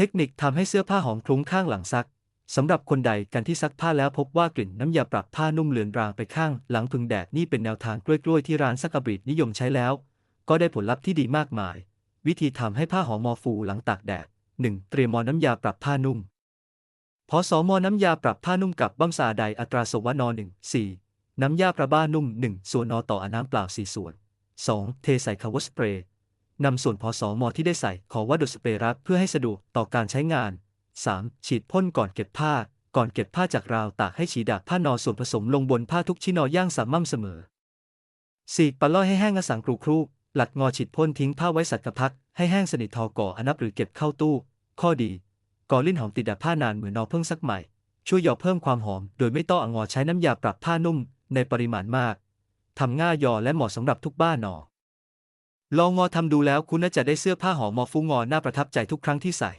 เทคนิคทำให้เสื้อผ้าหอมคลุ้งข้างหลังซักสำหรับคนใดกันที่ซักผ้าแล้วพบว่ากลิ่นน้ำยาปรับผ้านุ่มเลือนรางไปข้าง หลังพึงแดดนี่เป็นแนวทางกล้วยๆที่ร้านซักกะบรีดนิยมใช้แล้ว ก็ได้ผลลัพธ์ที่ดีมากมาย วิธีทำให้ผ้าหอมมอฟูหลังตากแดด 1. เตรียมมอน้ำยาปรับผ้านุ่ม พอสอมอน้ำยาปรับผ้านุ่มกับบัมซาไดอัตราสวนอ1 4น้ำยาประบ้านุ่ม 1 ส่วนนอต่ออาน้ำเปล่า4ส่วน 2. เทใส่คาวสเปรย์ นำส่วนพอสอมอที่ได้ใส่ขอวัดดสเปรย์รัดเพื่อให้สะดวกต่อการใช้งาน 3. ฉีดพ่นก่อนเก็บผ้า ก่อนเก็บผ้าจากราวตากให้ฉีดาบผ้านอส่วนผสมลงบนผ้าทุกชิ้นอย่างสม่ำเสมอ 4. ปะล่อยให้แห้งและสังกรูครูหลัดงอฉีดพ่นทิ้งผ้าไว้สักกะพัก ให้แห้งสนิททอก่ออนับหรือเก็บเข้าตู้ ข้อดีก่อลิ้นหอมติดดาผ้านานเหมือนนอเพิ่งซักใหม่ ช่วยหยอกเพิ่มความหอม โดยไม่ต้องอ่างอใช้น้ำยาปรับผ้านุ่ม ในปริมาณมากทำง่ายยอและเหมาะสำหรับทุกบ้านนอ ลองงอทำดูแล้วคุณน่าจะได้เสื้อผ้าหอมมอฟูงอน่าประทับใจทุกครั้งที่ใส่